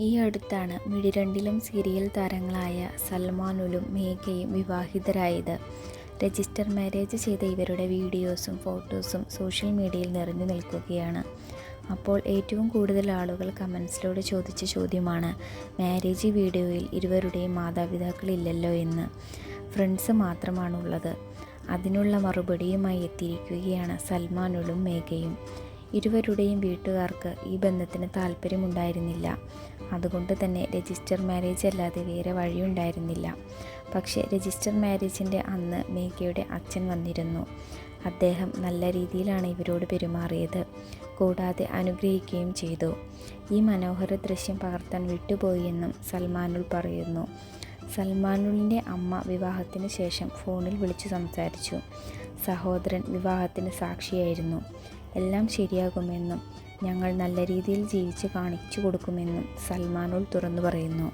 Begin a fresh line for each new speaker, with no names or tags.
ഈ അടുത്താണ് മിഴിരണ്ടിലും സീരിയൽ താരങ്ങളായ സൽമാനുലും മേഘയും വിവാഹിതരായത്. രജിസ്റ്റർ മാരേജ് ചെയ്ത ഇവരുടെ വീഡിയോസും ഫോട്ടോസും സോഷ്യൽ മീഡിയയിൽ നിറഞ്ഞു നിൽക്കുകയാണ്. അപ്പോൾ ഏറ്റവും കൂടുതൽ ആളുകൾ കമൻസിലൂടെ ചോദിച്ച ചോദ്യമാണ് മാരേജ് വീഡിയോയിൽ ഇരുവരുടെയും മാതാപിതാക്കളില്ലല്ലോ എന്ന്. ഫ്രണ്ട്സ് മാത്രമാണുള്ളത്. അതിനുള്ള മറുപടിയുമായി എത്തിയിരിക്കുകയാണ് സൽമാനുലും മേഘയും. ഇരുവരുടെയും വീട്ടുകാർക്ക് ഈ ബന്ധത്തിന് താല്പര്യമുണ്ടായിരുന്നില്ല. അതുകൊണ്ട് തന്നെ രജിസ്റ്റർ മാരേജ് അല്ലാതെ വേറെ വഴിയുണ്ടായിരുന്നില്ല. പക്ഷേ രജിസ്റ്റർ മാരേജിന്റെ അന്ന് മേഘയുടെ അച്ഛൻ വന്നിരുന്നു. അദ്ദേഹം നല്ല രീതിയിലാണ് ഇവരോട് പെരുമാറിയത്. കൂടാതെ അനുഗ്രഹിക്കുകയും ചെയ്തു. ഈ മനോഹര ദൃശ്യം പകർത്താൻ വിട്ടുപോയിയെന്നും സൽമാനുൽ പറയുന്നു. സൽമാനുലിന്റെ അമ്മ വിവാഹത്തിന് ശേഷം ഫോണിൽ വിളിച്ചു സംസാരിച്ചു. സഹോദരൻ വിവാഹത്തിന് സാക്ഷിയായിരുന്നു. എല്ലാം ശരിയാകുമെന്നും ഞങ്ങൾ നല്ല രീതിയിൽ ജീവിച്ച് കാണിച്ചു കൊടുക്കുമെന്നും സൽമാനോൾ തുറന്നു പറയുന്നു.